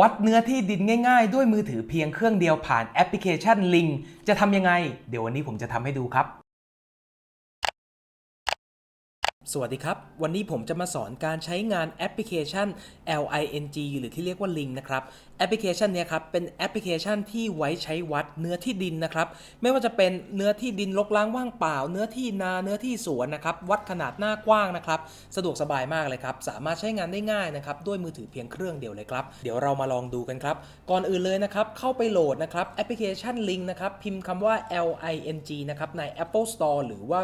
วัดเนื้อที่ดินง่ายๆ ด้วยมือถือเพียงเครื่องเดียวผ่านแอปพลิเคชันลิงจะทำยังไง เดี๋ยววันนี้ผมจะทำให้ดูครับ สวัสดีครับ วันนี้ผมจะมาสอนการใช้งานแอปพลิเคชัน LING หรือที่เรียกว่า Link นะครับ แอปพลิเคชันนี้ครับ เป็นแอปพลิเคชันที่ไว้ใช้วัดเนื้อที่ดินนะครับ ไม่ว่าจะเป็นเนื้อที่ดินรกร้างว่างเปล่า เนื้อที่นา เนื้อที่สวนนะครับ วัดขนาดหน้ากว้างนะครับ สะดวกสบายมากเลยครับ สามารถใช้งานได้ง่ายนะครับ ด้วยมือถือเพียงเครื่องเดียวเลยครับ เดี๋ยวเรามาลองดูกันครับ ก่อนอื่นเลยนะครับ เข้าไปโหลดนะครับแอปพลิเคชัน Link นะครับ พิมพ์คำว่า LING นะครับใน Apple Store หรือว่า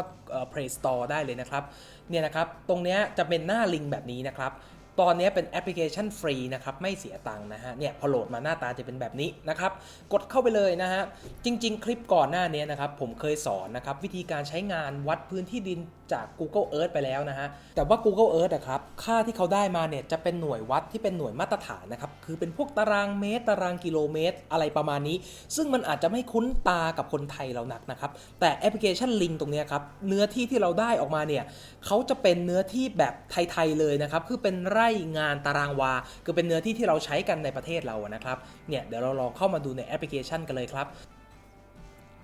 Play Store ได้เลยนะครับเนี่ยนะครับตรงนี้จะเป็นหน้าลิงก์แบบนี้นะครับ ตอนนี้เป็นแอปพลิเคชันฟรีนะครับไม่เสียตังค์นะฮะเนี่ยพอโหลดมาหน้าตาจะเป็นแบบนี้นะครับกดเข้าไปเลยนะฮะจริง ๆ คลิปก่อนหน้านี้นะครับผมเคยสอนนะครับวิธีการใช้งานวัดพื้นที่ดินจาก Google Earth ไปแล้วนะฮะแต่ว่า Google Earth อะครับค่าที่เขาได้มาเนี่ยจะเป็นหน่วยวัดที่เป็นหน่วยมาตรฐานนะครับคือเป็นพวกตารางเมตร ตารางกิโลเมตร อะไรประมาณนี้ ซึ่งมันอาจจะไม่คุ้นตากับคนไทยเรานักนะครับแต่แอปพลิเคชันลิงตรงนี้ครับเนื้อที่ที่เราได้ออกมาเนี่ยเขาจะเป็นเนื้อที่แบบไทยๆเลยนะครับคือเป็นไร่งานตารางวา คือเป็นเนื้อที่ที่เราใช้กันในประเทศเรานะครับ เนี่ยเดี๋ยวเราลองเข้ามาดูในแอปพลิเคชันกันเลยครับ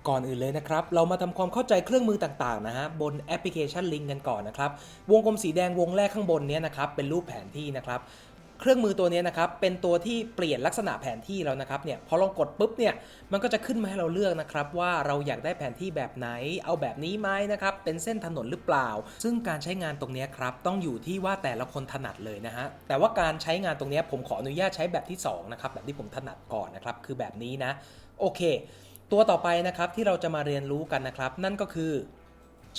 ก่อนอื่นเลยนะครับ เรามาทำความเข้าใจเครื่องมือต่างๆนะฮะบนแอปพลิเคชันลิงกันก่อนนะครับ วงกลมสีแดงวงแรกข้างบนเนี้ยนะครับเป็นรูปแผนที่นะครับ เครื่องมือตัวนี้นะครับเป็นตัวที่เปลี่ยนลักษณะแผนที่แล้วนะครับเนี่ยพอลองกดปุ๊บเนี่ยมันก็จะขึ้นมาให้เราเลือกนะครับว่าเราอยากได้แผนที่แบบไหน เอาแบบนี้ไหมนะครับเป็นเส้นถนนหรือเปล่า ซึ่งการใช้งานตรงนี้ครับต้องอยู่ที่ว่าแต่ละคนถนัดเลยนะฮะแต่ว่าการใช้งานตรงนี้ผมขออนุญาตใช้แบบที่สองนะครับแบบที่ผมถนัดก่อนนะครับคือแบบนี้นะโอเค ตัวต่อไปนะครับที่เราจะมาเรียนรู้กันนะครับ นั่นก็คือ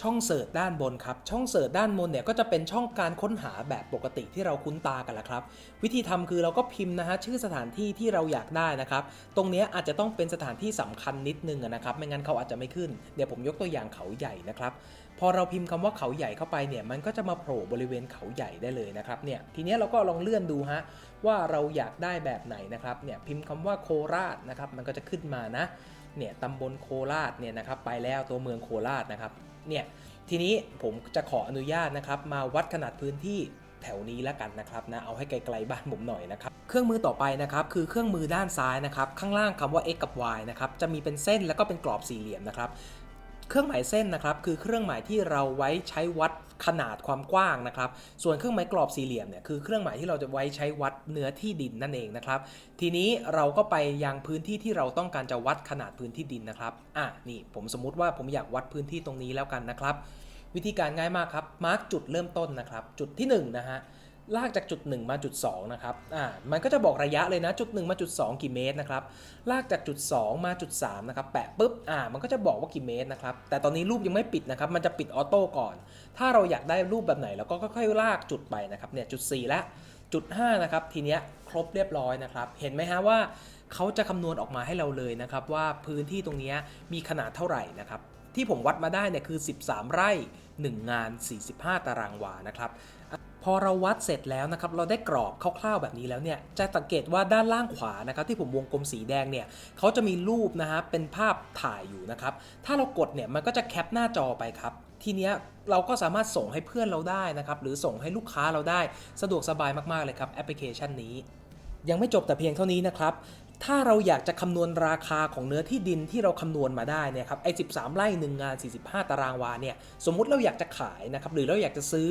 ช่องเสิร์ชด้านบนครับ ช่องเสิร์ชด้านบนเนี่ยก็จะเป็นช่องการค้นหาแบบปกติที่เราคุ้นตากันแหละครับ วิธีทำคือเราก็พิมพ์นะฮะชื่อสถานที่ที่เราอยากได้นะครับ ตรงเนี้ยอาจจะต้องเป็นสถานที่สำคัญนิดนึงนะครับ ไม่งั้นเขาอาจจะไม่ขึ้น เดี๋ยวผมยกตัวอย่างเขาใหญ่นะครับ พอเราพิมพ์คำว่าเขาใหญ่เข้าไปเนี่ย มันก็จะมาโผล่บริเวณเขาใหญ่ได้เลยนะครับ เนี่ย ทีเนี้ยเราก็ลองเลื่อนดูฮะว่าเราอยากได้แบบไหนนะครับ เนี่ยพิมพ์คำว่าโคราชนะครับ มันก็จะขึ้นมานะ เนี่ยตำบลโคราชเนี่ยนะครับ ไปแล้วตัวเมืองโคราชนะครับ เนี่ยทีนี้ผมจะขออนุญาตนะครับมาวัดขนาดพื้นที่แถวนี้แล้วกันนะครับนะเอาให้ไกลๆบ้านผมหน่อยนะครับเครื่องมือต่อไปนะครับคือเครื่องมือด้านซ้ายนะครับข้างล่างคำว่า x กับ y นะครับจะมีเป็นเส้นแล้วก็เป็นกรอบสี่เหลี่ยมนะครับ เครื่องหมายเส้นนะครับคือเครื่องหมายที่เราไว้ใช้วัดขนาดความกว้างนะครับ ส่วนเครื่องหมายกรอบสี่เหลี่ยมเนี่ยคือเครื่องหมายที่เราจะไว้ใช้วัดเนื้อที่ดินนั่นเองนะครับ ทีนี้เราก็ไปยังพื้นที่ที่เราต้องการจะวัดขนาดพื้นที่ดินนะครับ อะนี่ผมสมมุติว่าผมอยากวัดพื้นที่ตรงนี้แล้วกันนะครับ วิธีการง่ายมากครับ มาร์กจุดเริ่มต้นนะครับ จุดที่1นะฮะ ลากจากจุด 1 มาจุด2นะครับอ่ามันก็จะบอกระยะเลยนะจุด 1 มาจุด 2 กี่เมตรนะครับลากจากจุด 2 มาจุด3นะครับแปะปุ๊บอ่ามันก็จะบอกว่ากี่เมตรนะครับแต่ตอนนี้รูปยังไม่ปิดนะครับมันจะปิดออโต้ก่อน ถ้าเราอยากได้รูปแบบไหนเราก็ค่อยๆลากจุดไปนะครับเนี่ยจุด4แล้วจุด5นะครับทีเนี้ยครบเรียบร้อยนะครับ เห็นไหมฮะว่าเขาจะคำนวณออกมาให้เราเลยนะครับ ว่าพื้นที่ตรงนี้มีขนาดเท่าไหร่นะครับ ที่ผมวัดมาได้เนี่ยคือ 13 ไร่ 1 งาน 45 ตารางวานะครับ พอเราวัดเสร็จแล้วนะครับเราได้กรอบคร่าวๆแบบนี้แล้วเนี่ยจะสังเกตว่าด้านล่างขวานะครับที่ผมวงกลมสีแดงเนี่ยเขาจะมีรูปนะฮะเป็นภาพถ่ายอยู่นะครับถ้าเรากดเนี่ยมันก็จะแคปหน้าจอไปครับทีเนี้ยเราก็สามารถส่งให้เพื่อนเราได้นะครับหรือส่งให้ลูกค้าเราได้สะดวกสบายมากๆเลยครับแอปพลิเคชันนี้ยังไม่จบแต่เพียงเท่านี้นะครับ ถ้าเราอยากจะคำนวณราคาของเนื้อที่ดินที่เราคำนวณมาได้เนี่ยครับไอ้13ไร่1งาน 45 ตารางวาเนี่ยสมมุติเราอยากจะขายนะครับหรือเราอยากจะซื้อ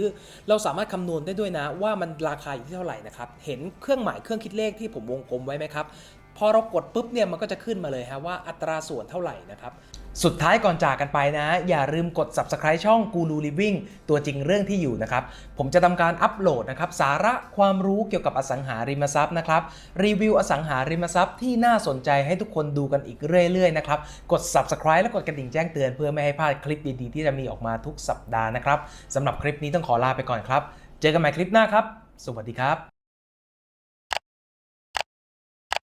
เราสามารถคำนวณได้ด้วยนะ ว่ามันราคาอยู่ที่เท่าไหร่นะครับเห็นเครื่องหมายเครื่องคิดเลขที่ผมวงกลมไว้ไหมครับพอเรากดปุ๊บเนี่ยมันก็จะขึ้นมาเลยฮะว่าอัตราส่วนเท่าไหร่นะครับ สุดท้ายก่อนจากกันไปนะ อย่าลืมกด subscribe ช่อง Guru Living ตัวจริงเรื่องที่อยู่นะครับ ผมจะทำการอัปโหลดนะครับสาระความรู้เกี่ยวกับอสังหาริมทรัพย์นะครับ รีวิวอสังหาริมทรัพย์ที่น่าสนใจให้ทุกคนดูกันอีกเรื่อยๆนะครับ กด subscribe และกดกระดิ่งแจ้งเตือนเพื่อไม่ให้พลาดคลิปดีๆ ที่จะมีออกมาทุกสัปดาห์นะครับสำหรับคลิปนี้ต้องขอลาไปก่อนครับ เจอกันใหม่คลิปหน้าครับ สวัสดีครับ